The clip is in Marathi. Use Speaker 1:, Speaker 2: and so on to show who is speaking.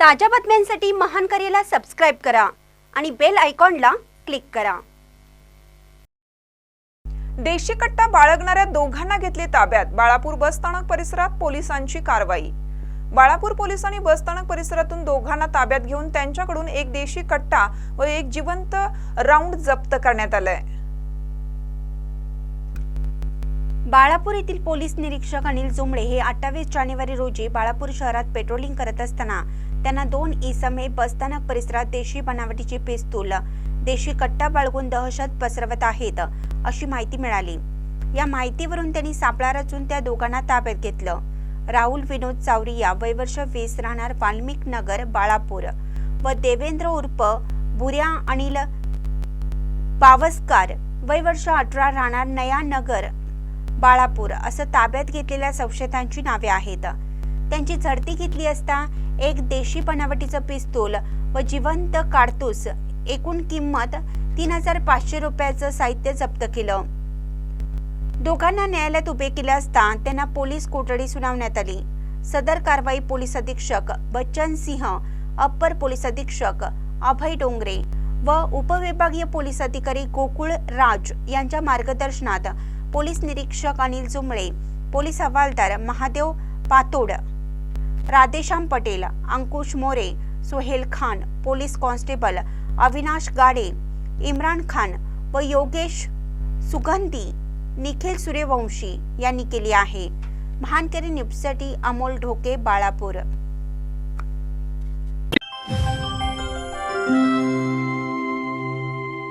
Speaker 1: ताज्या बातम्यांसाठी महान करेला सबस्क्राईब करा आणि बेल आयकॉनला क्लिक करा.
Speaker 2: देशी कट्टा बाळगणाऱ्या दोघांना घेतले ताब्यात बाळापूर बसस्थानक परिसरात पोलिसांची कारवाई. बाळापूर पोलिसांनी बसस्थानक परिसरातून दोघांना ताब्यात घेऊन त्यांच्याकडून एक देशी कट्टा व एक जिवंत राऊंड जप्त करण्यात आलाय.
Speaker 1: बाळापूर येथील पोलीस निरीक्षक अनिल जुमळे हे अठ्ठावीस जानेवारी रोजी बाळापूर शहरात पेट्रोलिंग करत असताना त्यांना दोन इसमे बसस्थानक परिसरात देशी बनावटीचे पिस्तूल देशी कट्टा बाळगून दहशत पसरवत आहेत अशी माहिती मिळाली. या माहितीवरून त्यांनी सापळा रचून त्या दोघांना ताब्यात घेतलं. राहुल विनोद चावरिया वयवर्ष वीस राहणार वाल्मिक नगर बाळापूर व देवेंद्र उर्फ भुऱ्या अनिल पावसकार वयवर्ष अठरा राहणार नया नगर बाळापूर असं ताब्यात घेतलेल्या संशयितांची नावे आहेत. त्यांची झडती घेतली असता एक देशी बनावटीचं पिस्तूल व जिवंत काडतूस एकूण किंमत तीन हजार पाचशे रुपयाचं साहित्य जप्त केलं. दोघांना न्यायालयात उभे केले असता त्यांना पोलीस कोठडी सुनावण्यात आली. सदर कारवाई पोलीस अधीक्षक बच्चन सिंह अप्पर पोलीस अधीक्षक अभय डोंगरे व उपविभागीय पोलीस अधिकारी गोकुळ राज यांच्या मार्गदर्शनात पोलीस निरीक्षक अनिल जुमळे पोलीस हवालदार महादेव पातोड राधेश्याम पटेल अंकुश मोरे सोहेल खान पोलीस कॉन्स्टेबल अविनाश गाडे इम्रान खान व योगेश सुगंधी निखिल सूर्यवंशी यांनी केली आहे. महानकरी न्यूजसाठी अमोल ढोके बाळापूर.